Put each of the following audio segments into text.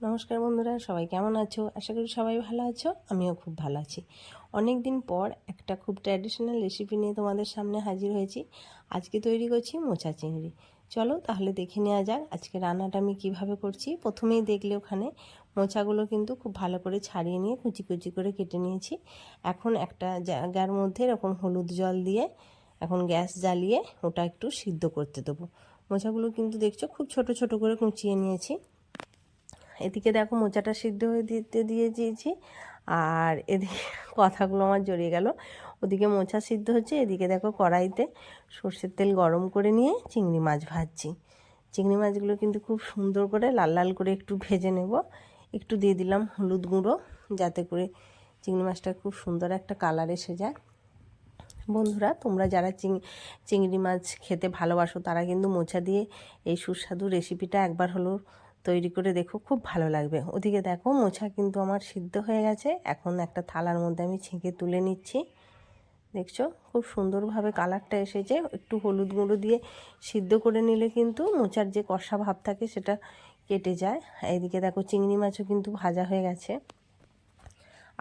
নমস্কার বন্ধুরা, সবাই কেমন আছো? আশা করি সবাই ভালো আছো, আমিও খুব ভালো আছি। অনেক দিন পর একটা খুব ট্র্যাডিশনাল রেসিপি নিয়ে তোমাদের সামনে হাজির হয়েছি। আজকে তৈরি করছি মোচা চিংড়ি। চলো তাহলে দেখে নেওয়া যাক আজকে রান্নাটা আমি কীভাবে করছি। প্রথমেই দেখলে ওখানে মোচাগুলো কিন্তু খুব ভালো করে ছাড়িয়ে নিয়ে কুচি কুচি করে কেটে নিয়েছি। এখন একটা জায়গার মধ্যে এরকম হলুদ জল দিয়ে এখন গ্যাস জ্বালিয়ে ওটা একটু সিদ্ধ করতে দেবো। মোচাগুলো কিন্তু দেখছ খুব ছোট ছোট করে কুচিয়ে নিয়েছি। এদিকে দেখো মোচাটা সিদ্ধ হয়ে দিতে দিয়ে দিয়েছি আর এদিকে কথাগুলো আমার জড়িয়ে গেল। ওদিকে মোচা সিদ্ধ হচ্ছে, এদিকে দেখো কড়াইতে সর্ষের তেল গরম করে নিয়ে চিংড়ি মাছ ভাজছি। চিংড়ি মাছগুলো কিন্তু খুব সুন্দর করে লাল লাল করে একটু ভেজে নেব। একটু দিয়ে দিলাম হলুদ গুঁড়ো যাতে করে চিংড়ি মাছটা খুব সুন্দর একটা কালার এসে যায়। বন্ধুরা, তোমরা যারা চিং, চিংড়ি মাছ খেতে ভালোবাসো, তারা কিন্তু মোচা দিয়ে এই সুস্বাদু রেসিপিটা একবার হলো তৈরি করে দেখো, খুব ভালো লাগবে। ওদিকে দেখো, মোছা কিন্তু আমার সিদ্ধ হয়ে গেছে। এখন একটা থালার মধ্যে আমি ছেঁকে তুলে নিচ্ছি। দেখছ? খুব সুন্দরভাবে কালারটা এসেছে। একটু হলুদ গুঁড়ো দিয়ে সিদ্ধ করে নিলে কিন্তু মোচার যে কষা ভাব থাকে সেটা কেটে যায়। এদিকে দেখো, চিংড়ি মাছও কিন্তু ভাজা হয়ে গেছে।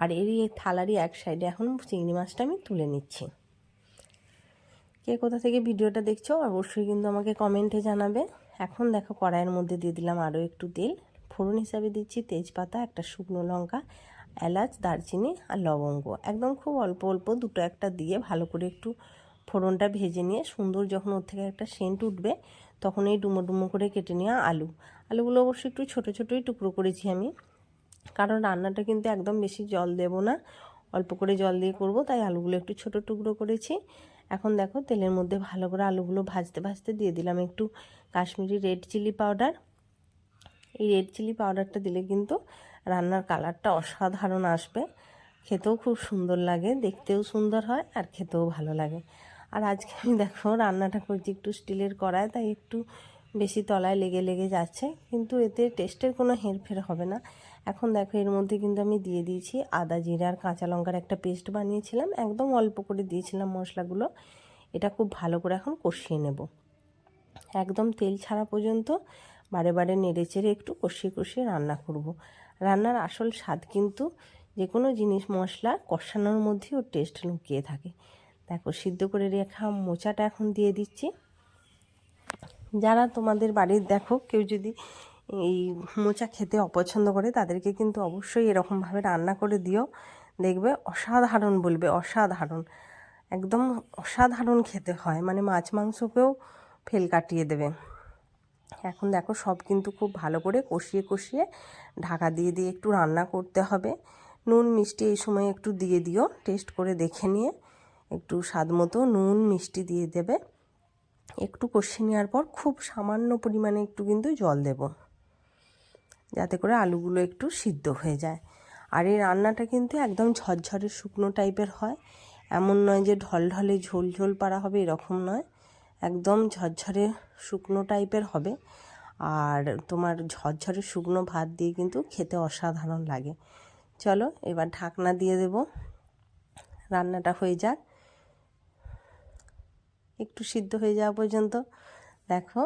আর এরই থালারই এক সাইডে এখন চিংড়ি মাছটা আমি তুলে নিচ্ছি। কে কোথা থেকে ভিডিওটা দেখছ, অবশ্যই কিন্তু আমাকে কমেন্টে জানাবে। এখন দেখো কড়াইয়ের মধ্যে দিয়ে দিলাম আরও একটু তেল। ফোড়ন হিসাবে দিচ্ছি তেজপাতা, একটা শুকনো লঙ্কা, এলাচ, দারচিনি আর লবঙ্গ। একদম খুব অল্প অল্প দুটো একটা দিয়ে ভালো করে একটু ফোড়নটা ভেজে নিয়ে সুন্দর যখন ওর থেকে একটা সেন্ট উঠবে তখন এই ডুমো ডুমো করে কেটে নেওয়া আলু। আলুগুলো অবশ্যই একটু ছোটো ছোটোই টুকরো করেছি আমি, কারণ রান্নাটা কিন্তু একদম বেশি জল দেব না। অল্প করে জল দিয়ে করব, তাই আলুগুলো একটু ছোট টুকরো করেছি। এখন দেখো তেলের মধ্যে ভালো করে আলুগুলো ভাজতে ভাজতে দিয়ে দিলাম একটু কাশ্মীরি রেড চিলি পাউডার এই রেড চিলি পাউডারটা দিলে কিন্তু রান্নার কালারটা অসাধারণ আসবে। খেতেও খুব সুন্দর লাগে, দেখতেও সুন্দর হয় আর খেতেও ভালো লাগে। আর আজকে আমি দেখো রান্নাটা করছি একটু স্টিলের কড়ায়, তাই একটু বেশি তলায় লেগে লেগে যাচ্ছে। কিন্তু এতে টেস্টের কোনো হেরফের হবে না। এখন দেখো, এর মধ্যে কিন্তু আমি দিয়ে দিয়েছি আদা জিরা আর কাঁচা লঙ্কার একটা পেস্ট বানিয়েছিলাম। একদম অল্প করে দিয়েছিলাম মশলাগুলো। এটা খুব ভালো করে এখন কষিয়ে নেব। একদম তেল ছাড়া পর্যন্ত বারে বারে নেড়ে চেড়ে একটু কষিয়ে কষিয়ে রান্না করব। রান্নার আসল স্বাদ কিন্তু যে কোনো জিনিস মশলা কষানোর মধ্যেই ওর টেস্ট লুকিয়ে থাকে। দেখো, সিদ্ধ করে রেখা মোচাটা এখন দিয়ে দিচ্ছি। যারা তোমাদের বাড়ির দেখো, কেউ যদি এই মোচা খেতে অপছন্দ করে, তাদেরকে কিন্তু অবশ্যই এরকমভাবে রান্না করে দিও। দেখবে অসাধারণ বলবে, অসাধারণ। একদম অসাধারণ খেতে হয়। মানে মাছ মাংসকেও ফেল কাটিয়ে দেবে। এখন দেখো সব কিন্তু খুব ভালো করে কষিয়ে কষিয়ে ঢাকা দিয়ে দিয়ে একটু রান্না করতে হবে। নুন, মিষ্টি এই সময় একটু দিয়ে দিও, টেস্ট করে দেখে নিয়ে একটু স্বাদ মতো নুন, মিষ্টি দিয়ে দেবে। একটু কষে নেওয়ার পর খুব সামান্য পরিমাণে একটু কিন্তু জল দেব। যাতে করে আলুগুলো একটু সিদ্ধ হয়ে যায়। আর এই রান্নাটা কিন্তু একদম ঝরঝরে শুকনো টাইপের হয়। এমন নয় যে ঢলঢলে ঝোল ঝোল পাড়া হবে, এরকম নয়। একদম ঝরঝরে শুকনো টাইপের হবে। আর তোমার ঝরঝরে শুকনো ভাত দিয়ে কিন্তু খেতে অসাধারণ লাগে। চলো এবার ঢাকনা দিয়ে দেব। রান্নাটা হয়ে যাক। একটু সিদ্ধ হয়ে যাওয়া পর্যন্ত। দেখো,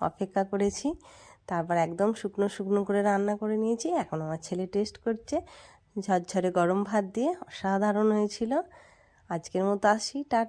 অপেক্ষা করেছি। তারপর একদম শুকনো শুকনো করে রান্না করে নিয়েছি। এখন আমার ছেলে টেস্ট করছে। ঝরঝরে গরম ভাত দিয়ে অসাধারণ হয়েছিল। আজকের মতো আসি, টাটা।